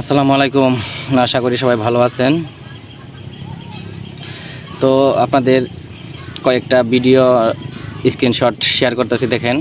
আসসালামু আলাইকুম। আশা করি সবাই ভালো আছেন। তো আপনাদের কয়েকটা ভিডিও, স্ক্রিনশট শেয়ার করতেছি, দেখেন।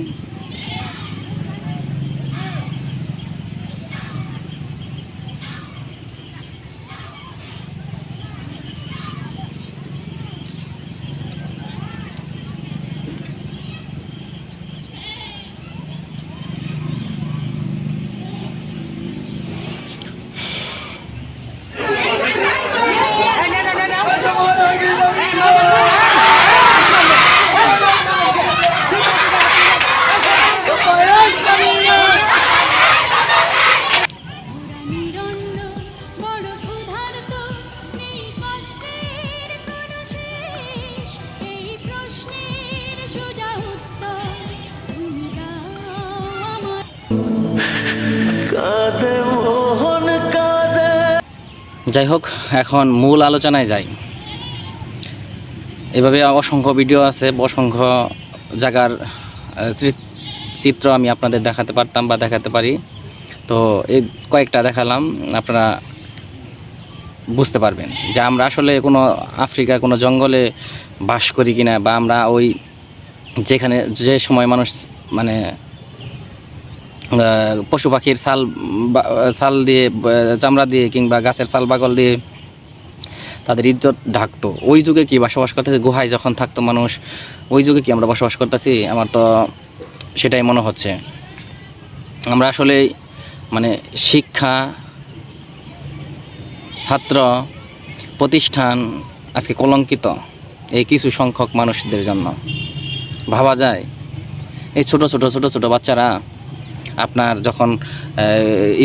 যাই হোক, এখন মূল আলোচনায় যাই। এভাবে অসংখ্য ভিডিও আছে, অসংখ্য জায়গার চিত্র আমি আপনাদের দেখাতে পারতাম বা দেখাতে পারি। তো এই কয়েকটা দেখালাম, আপনারা বুঝতে পারবেন যে আমরা আসলে কোনো আফ্রিকার, কোনো জঙ্গলে বাস করি কিনা বা আমরা ওই যেখানে, যে সময় মানুষ মানে পশু পাখির ছাল ছাল দিয়ে চামড়া দিয়ে কিংবা গাছের ছাল বাগল দিয়ে তাদের ইজ্জত ঢাকতো। ওই যুগে কি বসবাস করতেছে? গুহায় যখন থাকতো মানুষ, ওই যুগে কি আমরা বসবাস করতেছি? আমার তো সেটাই মনে হচ্ছে। আমরা আসলে মানে শিক্ষা, ছাত্র, প্রতিষ্ঠান, আজকে কলঙ্কিত এই কিছু সংখ্যক মানুষদের জন্য। ভাবা যায়। এই ছোট ছোট ছোট ছোট বাচ্চারা আপনার যখন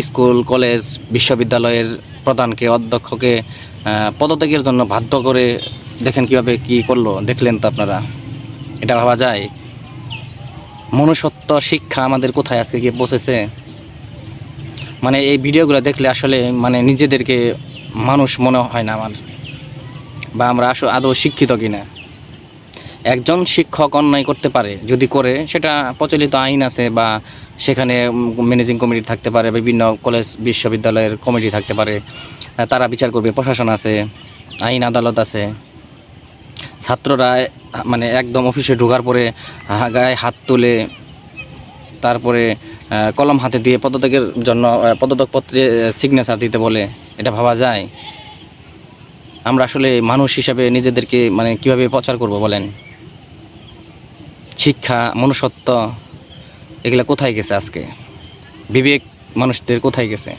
স্কুল, কলেজ, বিশ্ববিদ্যালয়ের প্রধানকে, অধ্যক্ষকে পদত্যাগের জন্য বাধ্য করে দেখেন কীভাবে কি করল, দেখলেন তো আপনারা? এটা ভাবা যায়? মনুষ্যত্ব শিক্ষা আমাদের কোথায় আজকে গিয়ে পৌঁছেছে? মানে এই ভিডিওগুলো দেখলে আসলে মানে নিজেদেরকে মানুষ মনে হয় না আমার। বা আমরা আসলে আদৌ শিক্ষিত কিনা? একজন শিক্ষক অন্যায় করতে পারে যদি করে সেটা প্রচলিত আইন আছে বা সেখানে ম্যানেজিং কমিটি থাকতে পারে বিভিন্ন কলেজ বিশ্ববিদ্যালয়ের কমিটি থাকতে পারে তারা বিচার করবে প্রশাসন আছে আইন আদালত আছে। ছাত্ররা মানে একদম অফিসে ঢোকার পরে গায়ে হাত তুলে তারপরে কলম হাতে দিয়ে পদত্যাগের জন্য আহ, পদত্যাগ পত্রে সিগনেচার দিতে বলে এটা ভাবা যায়? আমরা আসলে মানুষ হিসাবে নিজেদেরকে মানে কীভাবে প্রচার করব বলেন? শিক্ষা, মনুষ্যত্ব, এগুলো কোথায় গেছে আজকে? বিবেক মানুষদের কোথায় গেছে?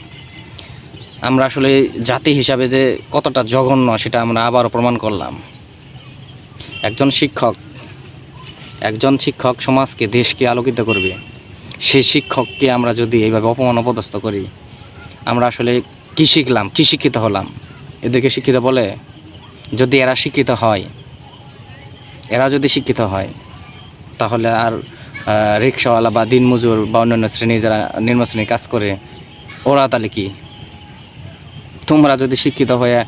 আমরা আসলে জাতি হিসাবে যে কতটা জঘন্য সেটা আমরা আবারও প্রমাণ করলাম। একজন শিক্ষক একজন শিক্ষক সমাজকে, দেশকে আলোকিত করবে। সেই শিক্ষককে আমরা যদি এইভাবে অপমান অপদস্থ করি, আমরা আসলে কী শিখলাম? কী শিক্ষিত হলাম? এদেরকে শিক্ষিত বলে, যদি এরা শিক্ষিত হয়, এরা যদি শিক্ষিত হয় তাহলে আর রিক্সাওয়ালা বা দিনমজুর বা অন্যান্য শ্রেণি যারা নিম্ন শ্রেণির কাজ করে, ওরা তাহলে কি? তোমরা যদি শিক্ষিত হয়ে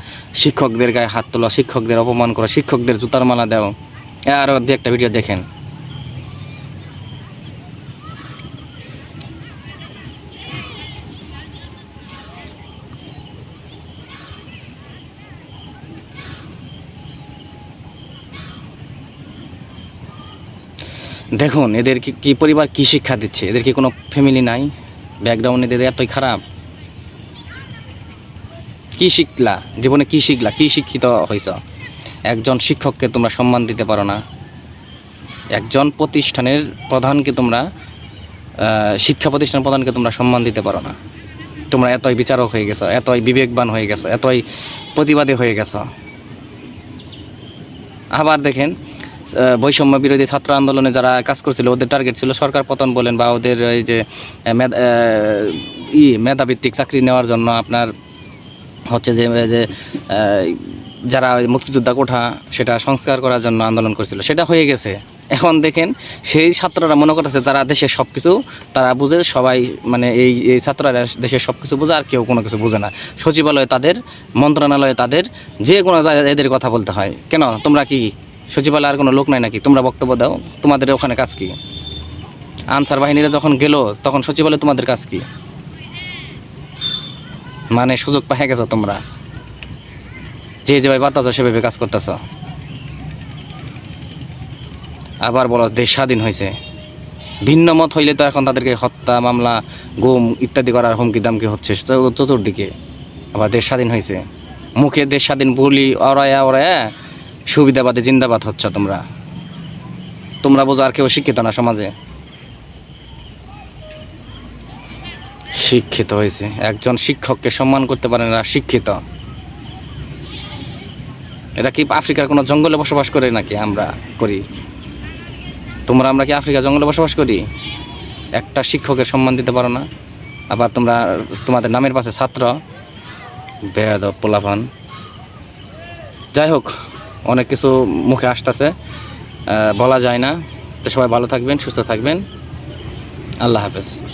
শিক্ষকদের গায়ে হাত তোলো, শিক্ষকদের অপমান করো, শিক্ষকদের জুতার মালা দাও। আরও দু একটা ভিডিও দেখেন। দেখুন, এদের কি পরিবার কি শিক্ষা দিচ্ছে? এদেরকে কোনো ফ্যামিলি নাই? ব্যাকগ্রাউন্ড এদের এতই খারাপ। কি শিখলা? জীবনে কি শিখলা? কি শিক্ষিত হয়েছ একজন শিক্ষককে তোমরা সম্মান দিতে পারো না। একজন প্রতিষ্ঠানের প্রধানকে তোমরা শিক্ষা প্রতিষ্ঠান প্রধানকে তোমরা সম্মান দিতে পারো না। তোমরা এতই বিচারক হয়ে গেছো, এতই বিবেকবান হয়ে গেছো, এতই প্রতিবাদী হয়ে গেছো। আবার দেখেন বৈষম্য বিরোধী ছাত্র আন্দোলনে যারা কাজ করছিল, ওদের টার্গেট ছিল সরকার পতন বলেন বা ওদের এই যে ই, মেধাভিত্তিক চাকরি নেওয়ার জন্য আপনার হচ্ছে যে যে যারা মুক্তিযোদ্ধা কোঠা সেটা সংস্কার করার জন্য আন্দোলন করেছিল, সেটা হয়ে গেছে। এখন দেখেন, সেই ছাত্ররা মনে করতেছে তারা দেশের সব কিছু তারা বুঝে সবাই মানে এই এই ছাত্ররা দেশের সব কিছু বোঝে আর কেউ কোনো কিছু বোঝে না। সচিবালয়ে তাদের, মন্ত্রণালয়ে তাদের, যে কোনো জায়গায় এদের কথা বলতে হয়। কেন? তোমরা কি সচিবালয়ে আর কোনো লোক নাই নাকি? তোমরা বক্তব্য দাও। তোমাদের ওখানে কাজ কি? আনসার বাহিনীরা যখন গেল, তখন সচিবালয়ে তোমাদের কাজ কি? মানে সুযোগ পাই গেছো তোমরা? যে যেভাবে পারতেছ সেভাবে কাজ করতেছ। আবার বলো, দেশ স্বাধীন হয়েছে। ভিন্ন মত হইলে তো এখন তাদেরকে হত্যা, মামলা, গুম ইত্যাদি করার হুমকি দামকি হচ্ছে চতুর্দিকে। আবার দেশ স্বাধীন হয়েছে। মুখে দেশ স্বাধীন বলি অরায়া অরায়া সুবিধাবাদে জিন্দাবাদ হচ্ছে তোমরা। তোমরা বোঝো আর কেউ শিক্ষিত না সমাজে। শিক্ষিত হয়েছে। একজন শিক্ষককে সম্মান করতে পারে না, শিক্ষিত। এটা কি আফ্রিকার কোনো জঙ্গলে বসবাস করে নাকি আমরা করি? তোমরা আমরা কি আফ্রিকা জঙ্গলে বসবাস করি? একটা শিক্ষকের সম্মান দিতে পারো না? আবার তোমরা তোমাদের নামের পাশে ছাত্র? বেয়াদ পোলাপান। যাই হোক অনেক কিছু মুখে আসতেছে। বলা যায় না। তো সবাই ভালো থাকবেন, সুস্থ থাকবেন। আল্লাহ হাফেজ।